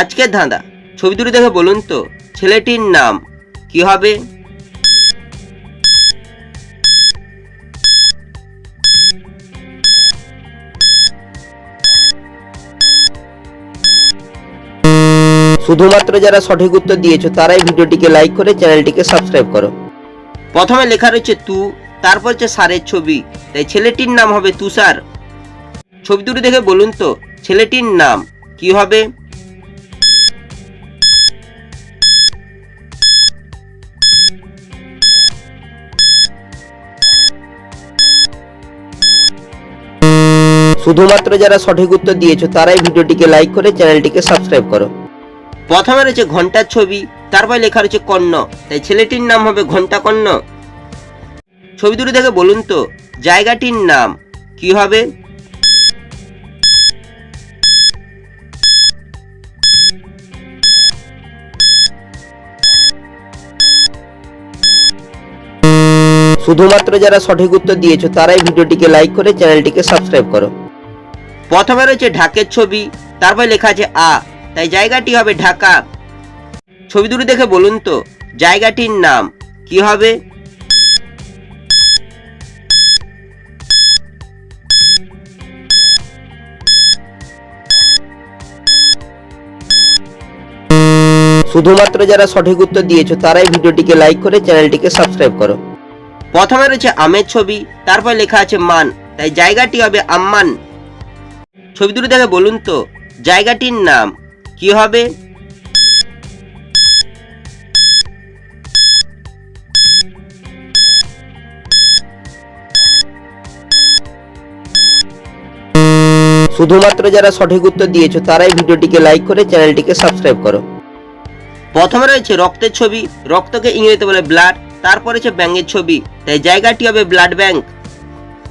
আজকের ধাঁধা। ছবি দুটি দেখে বলুন তো, ছেলেটির নাম কি হবে? শুধুমাত্র যারা সঠিক উত্তর দিয়েছ, তারাই ভিডিওটিকে লাইক করে চ্যানেলটিকে সাবস্ক্রাইব করো। প্রথমে লেখা রয়েছে তু, তারপর হচ্ছে সারের ছবি। তাই ছেলেটির নাম হবে তুষার। ছবি দুটি দেখে বলুন তো, ছেলেটির নাম কি হবে? শুধুমাত্র যারা সঠিক উত্তর দিয়েছ, তারাই ভিডিওটিকে লাইক করে চ্যানেলটিকে সাবস্ক্রাইব করো। প্রথমে রয়েছে ঘণ্টার ছবি, তারপর লেখা রয়েছে কর্ণ। তাই ছেলেটির নাম হবে ঘণ্টা কর্ণ। ছবি দুটি দেখে বলুন তো, জায়গাটির নাম কি হবে? শুধুমাত্র যারা সঠিক উত্তর দিয়েছ, তারাই ভিডিওটিকে লাইক করে চ্যানেলটিকে সাবস্ক্রাইব করো। প্রথমে রয়েছে ঢাকের ছবি, তারপর লেখা আছে আ, তাই জায়গাটি হবে ঢাকা। ছবি দুটি দেখে বলুন তো, জায়গাটির নাম কি হবে? শুধুমাত্র যারা সঠিক উত্তর দিয়েছ, তারাই ভিডিওটিকে লাইক করে চ্যানেলটিকে সাবস্ক্রাইব করো। প্রথমে রয়েছে আমের ছবি, তারপর লেখা আছে মান। তাই জায়গাটি হবে আম্মান। ছবি দুটো দেখে বলুন তো, জায়গাটির নাম কি হবে? শুধুমাত্র যারা সঠিক উত্তর দিয়েছ, তারাই ভিডিওটিকে লাইক করে চ্যানেলটিকে সাবস্ক্রাইব করো। প্রথমে রয়েছে রক্তের ছবি, রক্তকে ইংরেজিতে বলে ব্লাড। তারপর হচ্ছে ব্যাঙের ছবি। তাই জায়গাটি হবে ব্লাড ব্যাংক।